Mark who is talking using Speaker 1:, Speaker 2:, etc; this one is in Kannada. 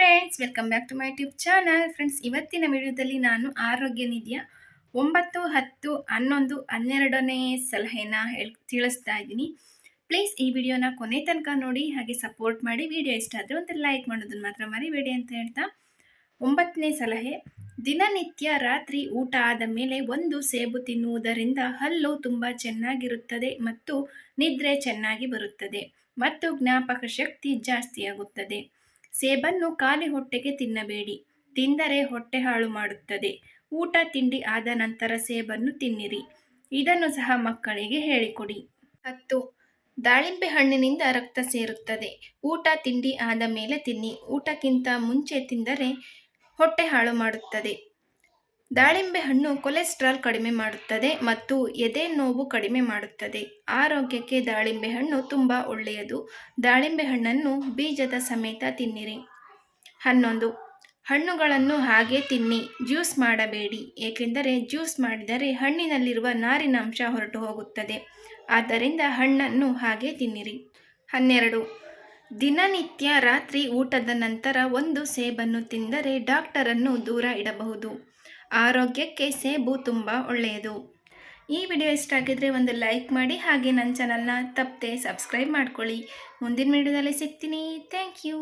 Speaker 1: Friends welcome back to my YouTube channel friends ಇವತ್ತಿನ ವಿಡಿಯೋದಲ್ಲಿ ನಾನು ಆರೋಗ್ಯ ನಿಧಿಯ ಒಂಬತ್ತು, ಹತ್ತು, ಹನ್ನೊಂದು, ಹನ್ನೆರಡನೇ ಸಲಹೆನ ಹೇಳಿ, ತಿಳಿಸ್ತಾ ಇದ್ದೀನಿ. ಪ್ಲೀಸ್ ಈ ವಿಡಿಯೋನ ಕೊನೆ ತನಕ ನೋಡಿ, ಹಾಗೆ ಸಪೋರ್ಟ್ ಮಾಡಿ, ವಿಡಿಯೋ ಇಷ್ಟ ಆದರೆ ಒಂದು ಲೈಕ್ ಮಾಡೋದನ್ನು ಮಾತ್ರ ಮರಿಬೇಡಿ ಅಂತ ಹೇಳ್ತಾ. ಒಂಬತ್ತನೇ ಸಲಹೆ, ದಿನನಿತ್ಯ ರಾತ್ರಿ ಊಟ ಆದ ಮೇಲೆ ಒಂದು ಸೇಬು ತಿನ್ನುವುದರಿಂದ ಹಲ್ಲು ತುಂಬ ಚೆನ್ನಾಗಿರುತ್ತದೆ ಮತ್ತು ನಿದ್ರೆ ಚೆನ್ನಾಗಿ ಬರುತ್ತದೆ ಮತ್ತು ಜ್ಞಾಪಕ ಶಕ್ತಿ ಜಾಸ್ತಿಯಾಗುತ್ತದೆ. ಸೇಬನ್ನು ಖಾಲಿ ಹೊಟ್ಟೆಗೆ ತಿನ್ನಬೇಡಿ. ತಿಂದರೆ ಹೊಟ್ಟೆ ಹಾಳು ಮಾಡುತ್ತದೆ. ಊಟ, ತಿಂಡಿ ಆದ ನಂತರ ಸೇಬನ್ನು ತಿನ್ನಿರಿ. ಇದನ್ನು ಸಹ ಮಕ್ಕಳಿಗೆ ಹೇಳಿಕೊಡಿ. ಹತ್ತು. ದಾಳಿಂಬೆ ಹಣ್ಣಿನಿಂದ ರಕ್ತ ಸೇರುತ್ತದೆ. ಊಟ, ತಿಂಡಿ ಆದ ಮೇಲೆ ತಿನ್ನಿ. ಊಟಕ್ಕಿಂತ ಮುಂಚೆ ತಿಂದರೆ ಹೊಟ್ಟೆ ಹಾಳು ಮಾಡುತ್ತದೆ. ದಾಳಿಂಬೆ ಹಣ್ಣು ಕೊಲೆಸ್ಟ್ರಾಲ್ ಕಡಿಮೆ ಮಾಡುತ್ತದೆ ಮತ್ತು ಎದೆ ನೋವು ಕಡಿಮೆ ಮಾಡುತ್ತದೆ. ಆರೋಗ್ಯಕ್ಕೆ ದಾಳಿಂಬೆ ಹಣ್ಣು ತುಂಬ ಒಳ್ಳೆಯದು. ದಾಳಿಂಬೆ ಹಣ್ಣನ್ನು ಬೀಜದ ಸಮೇತ ತಿನ್ನಿರಿ. ಹನ್ನೊಂದು, ಹಣ್ಣುಗಳನ್ನು ಹಾಗೆ ತಿನ್ನಿ. ಜ್ಯೂಸ್ ಮಾಡಬೇಡಿ. ಏಕೆಂದರೆ ಜ್ಯೂಸ್ ಮಾಡಿದರೆ ಹಣ್ಣಿನಲ್ಲಿರುವ ನಾರಿನಾಂಶ ಹೊರಟು ಹೋಗುತ್ತದೆ. ಆದ್ದರಿಂದ ಹಣ್ಣನ್ನು ಹಾಗೆ ತಿನ್ನಿರಿ. ಹನ್ನೆರಡು, ದಿನನಿತ್ಯ ರಾತ್ರಿ ಊಟದ ನಂತರ ಒಂದು ಸೇಬನ್ನು ತಿಂದರೆ ಡಾಕ್ಟರನ್ನು ದೂರ ಇಡಬಹುದು. ಆರೋಗ್ಯಕ್ಕೆ ಸೇಬು ತುಂಬ ಒಳ್ಳೆಯದು. ಈ ವಿಡಿಯೋ ಇಷ್ಟ ಆಗಿದ್ರೆ ಒಂದು ಲೈಕ್ ಮಾಡಿ ಹಾಗೆ ನನ್ನ ಚಾನಲ್ನ ತಪ್ಪದೆ ಸಬ್ಸ್ಕ್ರೈಬ್ ಮಾಡ್ಕೊಳ್ಳಿ. ಮುಂದಿನ ವಿಡಿಯೋದಲ್ಲಿ ಸಿಗ್ತೀನಿ. Thank you.